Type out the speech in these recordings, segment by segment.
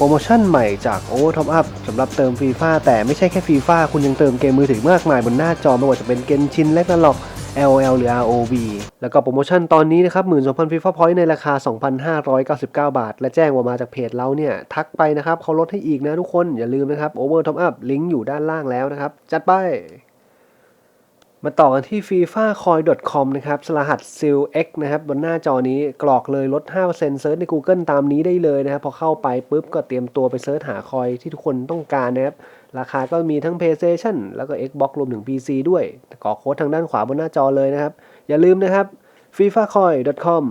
โปรโมชั่นใหม่จาก Over Top Up สำหรับเติมฟีฟ่าแต่ไม่ใช่แค่ฟีฟ่าคุณยังเติมเกมมือถือมากมายบนหน้าจอไม่ว่าจะเป็นเกนชินและกันหลอก LOL หรือ ROV แล้วก็โปรโมชั่นตอนนี้นะครับ 12,000ฟีฟ่าพอยต์ในราคา 2,599 บาท และแจ้งว่ามาจากเพจเราเนี่ย ทักไปนะครับเขาลดให้อีกนะทุกคนอย่าลืมนะครับ Over Top Up ลิงก์อยู่ด้านล่างแล้วนะครับ จัดไป มาต่อกันที่ fifacoin.com นะครับสรหัส SILX นะครับบนหน้าจอนี้กรอกเลยลด 5%เซิร์ชใน Google ตามนี้ได้เลยนะครับ พอเข้าไปปุ๊บก็เตรียมตัวไปเซิร์ชหาคอยที่ทุกคนต้องการนะครับ ราคาก็มีทั้ง PlayStation แล้วก็ Xbox รวมถึง PC ด้วยกรอกโค้ดทางด้านขวาบนหน้าจอเลยนะครับ อย่าลืมนะครับ fifacoin.com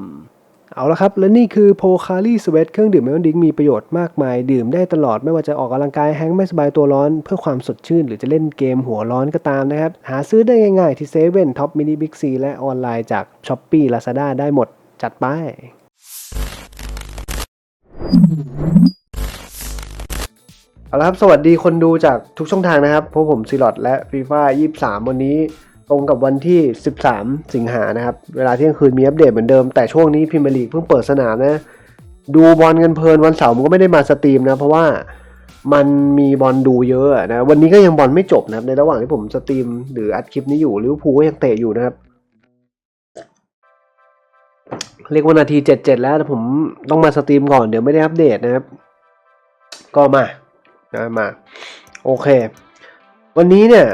เอาละครับ และนี่คือโพคา r ีส e a t เครื่องดื่มเมลดิงมีประโยชน์มากมาย ดื่มได้ตลอดไม่ว่าจะออกกำลังกายแฮงไม่สบายตัวร้อน เพื่อความสดชื่น หรือจะเล่นเกมหัวร้อนก็ตามนะครับ หาซื้อได้ง่ายๆ ที่เซเว่นท็อปมินิบิ๊กซีและออนไลน์จาก s h อ p e e Lazada ได้หมดจัดไปเอาละครับ สวัสดีคนดูจากทุกช่องทางนะครับพวกผมซีลอดและฟีฟ่า23วันนี้ ตรงกับวันที่ 13 สิงหานะครับ เวลาเที่ยงคืนมีอัปเดตเหมือนเดิม แต่ช่วงนี้พรีเมียร์ลีกเพิ่งเปิดสนามนะ ดูบอลกันเพลินวันเสาร์มันก็ไม่ได้มาสตรีมนะ เพราะว่ามันมีบอลดูเยอะนะ วันนี้ก็ยังบอลไม่จบนะครับ ในระหว่างที่ผมสตรีมหรืออัดคลิปนี้อยู่ลิเวอร์พูลก็ยังเตะอยู่นะครับ เรียกว่านาที 77 แล้วแต่ผมต้องมาสตรีมก่อนเดี๋ยวไม่ได้อัปเดตนะครับ ก็มานะมา โอเค วันนี้เนี่ย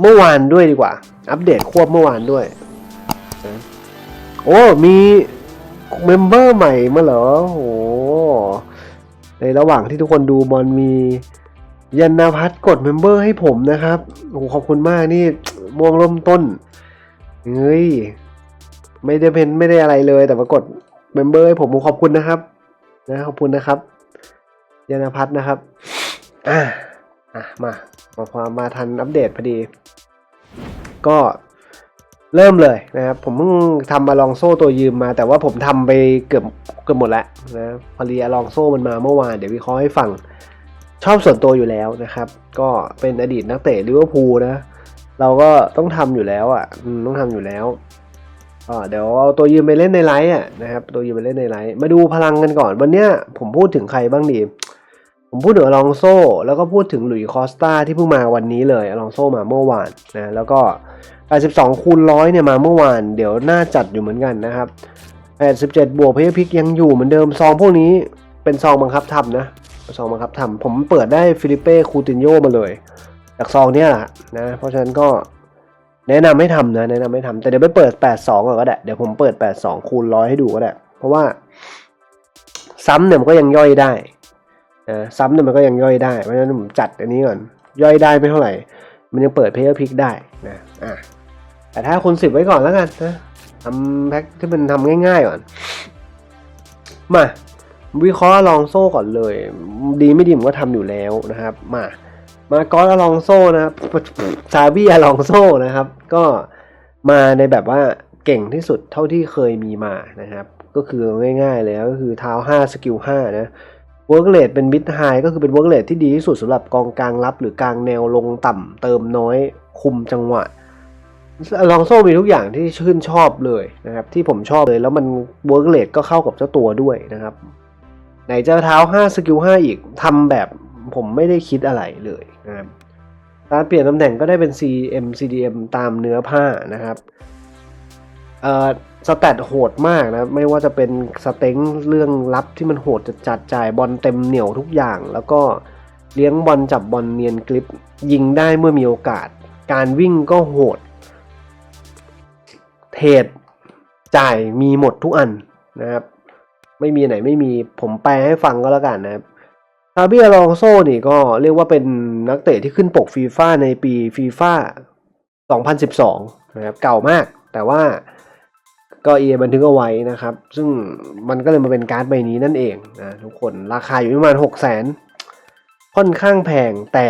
เมื่อวานด้วยดีกว่า อัปเดตควบเมื่อวานด้วย โอ้ มีเมมเบอร์ใหม่มาเหรอโอ้ในระหว่างที่ทุกคนดูบอลมียันนาพัฒกดเมมเบอร์ให้ผมนะครับโอ้ขอบคุณมากนี่ม่วงร่มต้นเฮ้ยไม่ได้เป็นไม่ได้อะไรเลย แต่มากดเมมเบอร์ให้ผมขอบคุณนะครับ นะขอบคุณนะครับยานาพัฒนะครับอะอะมา มาความมาทันอัปเดตพอดี ก็เริ่มเลยนะครับ ผมเพิ่งทำมาลองโซ่ตัวยืมมา แต่ว่าผมทำไปเกือบเกือบหมดแล้วนะพอดีลองโซ่มันมาเมื่อวาน เดี๋ยววิเคราะห์ให้ฟัง ชอบส่วนตัวอยู่แล้วนะครับ ก็เป็นอดีตนักเตะลิเวอร์พูลนะ เราก็ต้องทำอยู่แล้วอะต้องทำอยู่แล้วเดี๋ยวเอาตัวยืมไปเล่นในไลฟ์อะนะครับ ตัวยืมไปเล่นในไลฟ์มาดูพลังกันก่อน วันเนี้ยผมพูดถึงใครบ้างดี ผมพูดถึงอลองโซ่แล้วก็พูดถึงหลุยคอสตาที่เพิ่งมาวันนี้เลยอลองโซ่มาเมื่อวานนะแล้วก็ 82 คูณร้อยเนี่ยมาเมื่อวาน เดี๋ยวน่าจัดอยู่เหมือนกันนะครับ 87 บวกเพย์พิกยังอยู่เหมือนเดิมซองพวกนี้เป็นซองบังคับทำนะซองบังคับทำผมเปิดได้ฟิลิเป้คูตินโยมาเลย จากซองเนี้ยแหละนะเพราะฉะนั้นก็แนะนำให้ทำนะแนะนำให้ทำแต่เดี๋ยวไปเปิด 82ก่อนก็ได้เดี๋ยวผมเปิด 82คูณร้อยให้ดูก็ได้เพราะว่าซ้ำเนี่ยมันก็ยังย่อยได้ นะซ้ำเนี่ยมันก็ยังย่อยได้เพราะฉะนั้นผมจัดอันนี้ก่อนย่อยได้ไม่เท่าไหร่ มันยังเปิดเพย์พิกได้นะอะแต่ถ้าคุณสิบไว้ก่อนแล้วกันนะทำแพ็คที่มันทำง่ายๆก่อน มาวิเคราะห์ลองโซ่ก่อนเลย ดีไม่ดีผมก็ทำอยู่แล้วนะครับ มา มากอสอลองโซ่นะครับซาบี้อลองโซ่นะครับ ก็มาในแบบว่าเก่งที่สุดเท่าที่เคยมีมานะครับ ก็คือง่ายๆเลยก็คือเท้า5สกิล5นะ เวิร์กเลดเป็นมิดไฮก็คือเป็นเวิร์กเลดที่ดีที่สุดสำหรับกองกลางรับหรือกลางแนวลงต่ำเติมน้อยคุมจังหวะลองโซ่มีทุกอย่างที่ชื่นชอบเลยนะครับ ที่ผมชอบเลยแล้วมันเวิร์กเลดก็เข้ากับเจ้าตัวด้วยนะครับ ไหนจะเท้า 5 สกิล 5 อีกทำแบบผมไม่ได้คิดอะไรเลยนะครับการเปลี่ยนตำแหน่งก็ได้เป็น CM CDM ตามเนื้อผ้านะครับเอ่อ สแตทโหดมากนะ ไม่ว่าจะเป็นสเต็งเรื่องรับที่มันโหดจะจัดจ่ายบอลเต็มเหนียวทุกอย่าง แล้วก็เลี้ยงบอลจับบอลเนียนกริปยิงได้เมื่อมีโอกาส การวิ่งก็โหด เทรดจ่ายมีหมดทุกอันนะครับ ไม่มีไหนไม่มีผมแปลให้ฟังก็แล้วกันนะครับซาเบียลองโซนี่ก็เรียกว่าเป็นนักเตะที่ขึ้นปกฟีฟ่าในปีฟีฟ่า2012 นะครับ เก่ามากแต่ว่า ก็เอบันทึกเอาไว้นะครับ ซึ่งมันก็เลยมาเป็นการ์ดใบนี้นั่นเองนะทุกคนราคาอยู่ประมาณหกแสนค่อนข้างแพงแต่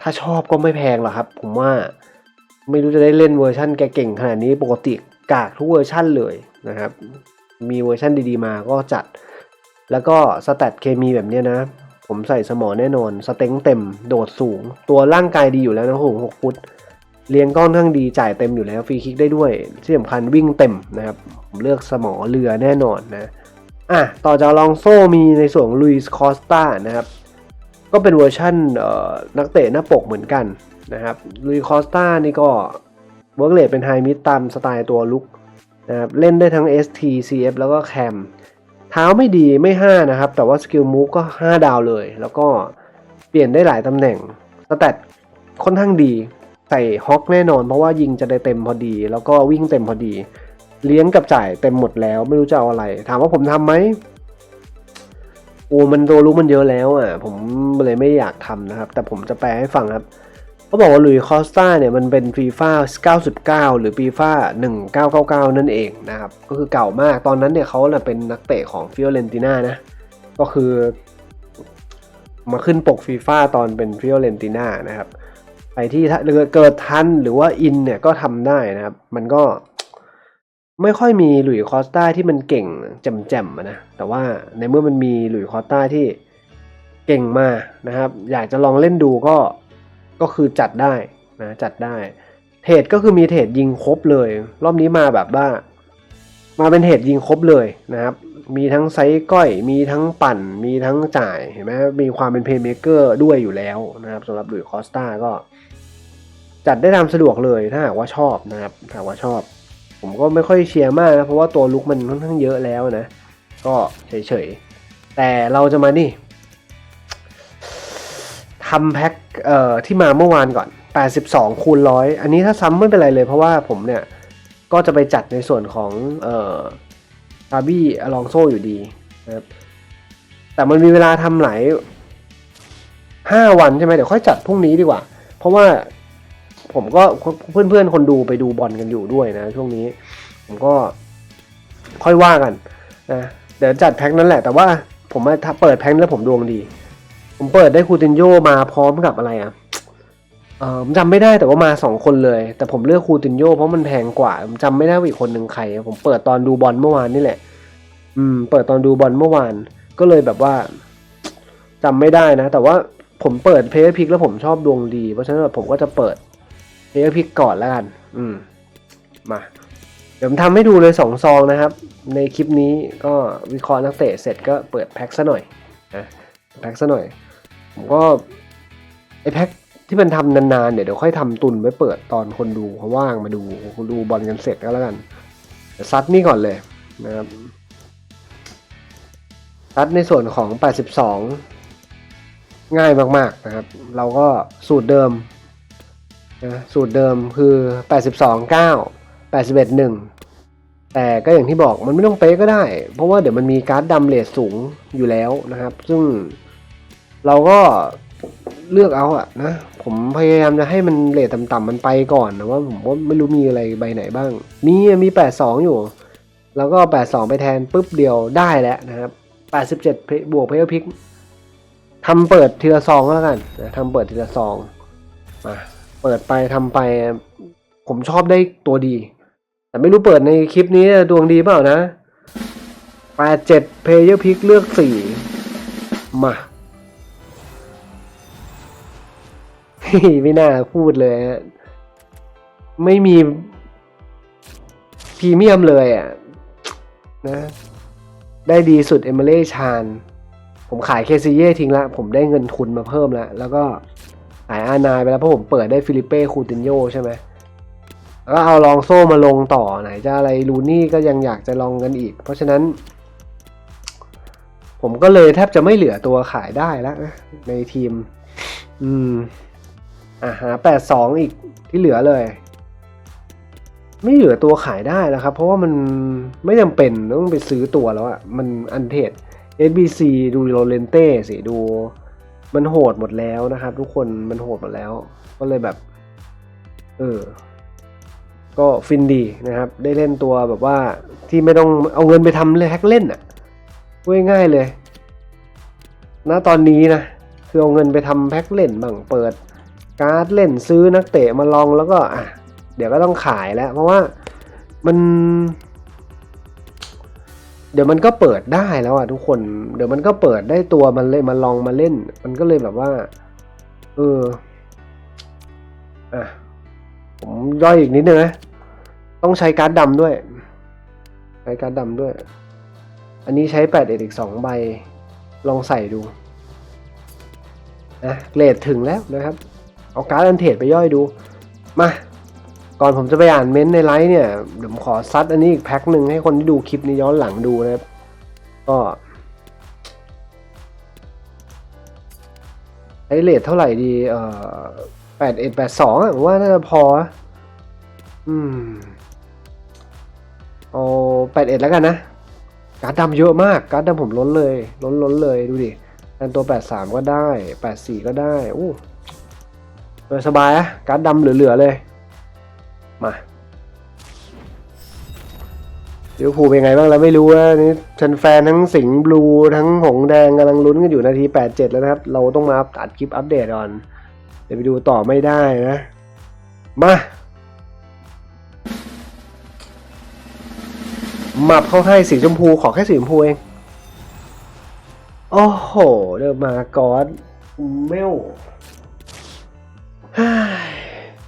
ถ้าชอบก็ไม่แพงหรอกครับ ผมว่าไม่รู้จะได้เล่นเวอร์ชั่นแกเก่งขนาดนี้ปกติกากทุกเวอร์ชั่นเลยนะครับ มีเวอร์ชั่นดีๆมาก็จัด แล้วก็สแตทเคมีแบบนี้นะ ผมใส่สมอแน่นอน สเต็งเต็ม โดดสูง ตัวร่างกายดีอยู่แล้วนะผมหกฟุต เลี้ยงก้อนข้างดีจ่ายเต็มอยู่แล้วฟรีคิกได้ด้วย ที่สำคัญวิ่งเต็มนะครับ ผมเลือกสมอเรือแน่นอนนะอะต่อจากลองโซมีในส่วนลุยส์คอสตานะครับ ก็เป็นเวอร์ชั่นเอ่อนักเตะหน้าปกเหมือนกันนะครับลุยคอสตานี่ก็เวิร์กเลดเป็นไฮมิดตามสไตล์ตัวลุกนะครับเล่นได้ทั้ง ST CF แล้วก็แคมเท้าไม่ดีไม่ 5 นะครับ แต่ว่าสกิลมูฟก็ 5 ดาวเลย แล้วก็เปลี่ยนได้หลายตำแหน่งสแตทค่อนข้างดี ใส่ฮอกแน่นอน เพราะว่ายิงจะได้เต็มพอดี แล้วก็วิ่งเต็มพอดี เลี้ยงกับจ่ายเต็มหมดแล้ว ไม่รู้จะเอาอะไร ถามว่าผมทำไหมโอ้มันตัวรู้มันเยอะแล้วอะ ผมเลยไม่อยากทำนะครับ แต่ผมจะแปลให้ฟังครับเขาบอกว่าลุยคอสตาเนี่ยมันเป็นฟีฟ่า99 หรือฟีฟ่า1999 นั่นเองนะครับ ก็คือเก่ามากตอนนั้นเนี่ยเขาเป็นนักเตะของฟิโอเรนติน่านะ ก็คือ มาขึ้นปกฟีฟ่าตอนเป็นฟิโอเรนติน่านะครับ รที่เกิดทันหรือว่าอินเนี่ยก็ทำได้นะครับ มันก็ไม่ค่อยมีหลุยคอสตาที่มันเก่งแจ่มๆนะ แต่ว่าในเมื่อมันมีหลุยคอสตาที่เก่งมานะครับ อยากจะลองเล่นดูก็ก็คือจัดได้นะจัดได้ เทรดก็คือมีเทรดยิงครบเลย รอบนี้มาแบบว่า มาเป็นเทรดยิงครบเลยนะครับ มีทั้งไซส์ก้อย มีทั้งปั่น มีทั้งจ่ายเห็นไหมมีความเป็นเพย์เมเกอร์ด้วยอยู่แล้วนะครับสำหรับหลุยคอสตาก็ จัดได้ตามสะดวกเลยถ้าหากว่าชอบนะครับถ้าหากว่าชอบ ผมก็ไม่ค่อยเชียร์มากนะเพราะว่าตัวลุกมันค่อนข้างเยอะแล้วนะ ก็เฉยๆ แต่เราจะมานี่ทำแพ็คเอ่อที่มาเมื่อวานก่อน 82คูณร้อยอันนี้ถ้าซ้ำไม่เป็นไรเลย เพราะว่าผมเนี่ย ก็จะไปจัดในส่วนของเอ่อฟาบี้อลองโซอยู่ดีนะครับแต่มันมีเวลาทำหลาย5วันใช่ไหมเดี๋ยวค่อยจัดพรุ่งนี้ดีกว่า เพราะว่า ผมก็เพื่อนๆคนดูไปดูบอลกันอยู่ด้วยนะ ช่วงนี้ ผมก็ค่อยว่ากันนะเดี๋ยวจัดแพ็คนั้นแหละ แต่ว่าผมถ้าเปิดแพ็คแล้วผมดวงดี ผมเปิดได้คูตินโยมาพร้อมกับอะไรอะเออผมจำไม่ได้แต่ว่ามาสองคนเลย แต่ผมเลือกคูตินโยเพราะมันแพงกว่าผมจำไม่ได้ว่าอีกคนหนึ่งใคร ผมเปิดตอนดูบอลเมื่อวานนี่แหละ อืม เปิดตอนดูบอลเมื่อวาน ก็เลยแบบว่าจำไม่ได้นะ แต่ว่าผมเปิดเพย์พิกแล้วผมชอบดวงดี เพราะฉะนั้นผมก็จะเปิด เพย์พิกก่อนแล้วกัน อืม มา เดี๋ยวผมทำให้ดูเลยสองซองนะครับ ในคลิปนี้ก็วิเคราะห์นักเตะเสร็จก็เปิดแพ็คซะหน่อยนะแพ็คซะหน่อย ผมก็ไอแพ็คที่มันทำนานๆเดี๋ยวเดี๋ยวค่อยทำตุนไว้เปิดตอนคนดูเขาว่างมาดูคนดูบอลกันเสร็จก็แล้วกันซัดนี่ก่อนเลยนะครับซัดในส่วนของ 82 ง่ายมากๆนะครับ เราก็สูตรเดิม นะสูตรเดิมคือ 82 9 81 1 แต่ก็อย่างที่บอกมันไม่ต้องเป๊ะก็ได้ เพราะว่าเดี๋ยวมันมีการ์ดดำเลทสูงอยู่แล้วนะครับ ซึ่งเราก็เลือกเอาอะนะ ผมพยายามจะให้มันเลทต่ำๆมันไปก่อนนะว่าผมว่าไม่รู้มีอะไรใบไหนบ้าง มีมี 82 อยู่ แล้วก็ 82 ไปแทนปุ๊บเดียวได้แล้วนะครับ 87 บวกเพย์พิกทำเปิดทีละซองก็แล้วกันนะทำเปิดทีละซองมา เปิดไปทำไป ผมชอบได้ตัวดี แต่ไม่รู้เปิดในคลิปนี้ดวงดีเปล่านะแปดเจ็ดเพย์เยอร์พิกเลือกสี่มาไม่น่าพูดเลยฮะไม่มีพรีเมียมเลยอะนะ ได้ดีสุดเอมิเล่ชาน ผมขายเคซีเย่ทิ้งละ ผมได้เงินทุนมาเพิ่มแล้ว แล้วก็ ขายอานายไปแล้วเพราะผมเปิดได้ฟิลิเป้คูตินโยใช่ไหมแล้วก็เอาลองโซ่มาลงต่อไหนจะอะไรลูนี่ก็ยังอยากจะลองกันอีก เพราะฉะนั้น ผมก็เลยแทบจะไม่เหลือตัวขายได้แล้วนะในทีม อืมอะหาแปดสองอีกที่เหลือเลย ไม่เหลือตัวขายได้แล้วครับ เพราะว่ามันไม่จำเป็นต้องไปซื้อตัวแล้วอะมันอันเทรด SBC ดูโรเลนเต้สิดู มันโหดหมดแล้วนะครับ ทุกคนมันโหดหมดแล้ว ก็เลยแบบ เออ ก็ฟินดีนะครับ ได้เล่นตัวแบบว่าที่ไม่ต้องเอาเงินไปทำเลยแฮกเล่นอะพูดง่ายๆเลยณตอนนี้นะคือเอาเงินไปทำแพ็กเล่นบ้างเปิด การ์ดเล่นซื้อนักเตะมาลองแล้วก็อะเดี๋ยวก็ต้องขายแล้ว เพราะว่ามัน เดี๋ยวมันก็เปิดได้แล้วอะทุกคน เดี๋ยวมันก็เปิดได้ตัวมันเลยมาลองมาเล่น มันก็เลยแบบว่า เอออะผมย่อยอีกนิดนึงนะ ต้องใช้การ์ดดำด้วย ใช้การ์ดดำด้วย อันนี้ใช้แปดเอ็ดอีกสองใบ ลองใส่ดูนะเกรดถึงแล้วนะครับ เอาการ์ดอันเทรดไปย่อยดู มา ก่อนผมจะไปอ่านเม้นต์ในไลฟ์เนี่ยเดี๋ยวผมขอซัดอันนี้อีกแพ็คหนึ่งให้คนที่ดูคลิปนี้ย้อนหลังดูนะครับ ก็ใช้เลทเท่าไหร่ดีเอ่อแปดเอ็ดแปดสองอะผมว่าน่าจะพอ อืมเอาแปดเอ็ดแล้วกันนะ การ์ดดำเยอะมาก การ์ดดำผมล้นเลย ล้นล้นเลยดูดิอันตัวแปดสามก็ได้แปดสี่ก็ได้ อู้สบายอะการ์ดดำเหลือ ๆ เลย มาลิเวอร์พูลเป็นไงบ้างแล้วไม่รู้นะนี่แฟนทั้งสิงห์บลูทั้งหงแดงกำลังลุ้นกันอยู่นาที 87 แล้วนะครับ เราต้องมาอัดคลิปอัปเดตก่อน เดี๋ยวไปดูต่อไม่ได้นะ มาหมับเขาให้สีชมพูขอแค่สีชมพูเอง โอ้โห เดินมากอดเมล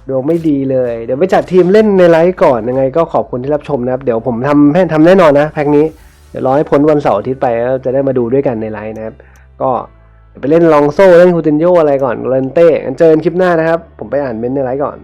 ดวงไม่ดีเลย เดี๋ยวไปจัดทีมเล่นในไลฟ์ก่อนยังไง ก็ขอบคุณที่รับชมนะครับ เดี๋ยวผมทำแพ่ทำแน่นอนนะแพ็กนี้ เดี๋ยวรอให้พ้นวันเสาร์อาทิตย์ไปแล้วจะได้มาดูด้วยกันในไลฟ์นะครับ ก็ไปเล่นลองโซ่เล่นคูตินโยอะไรก่อนเลนเต้กันเจอกันคลิปหน้านะครับ ผมไปอ่านเมนต์ในไลฟ์ก่อน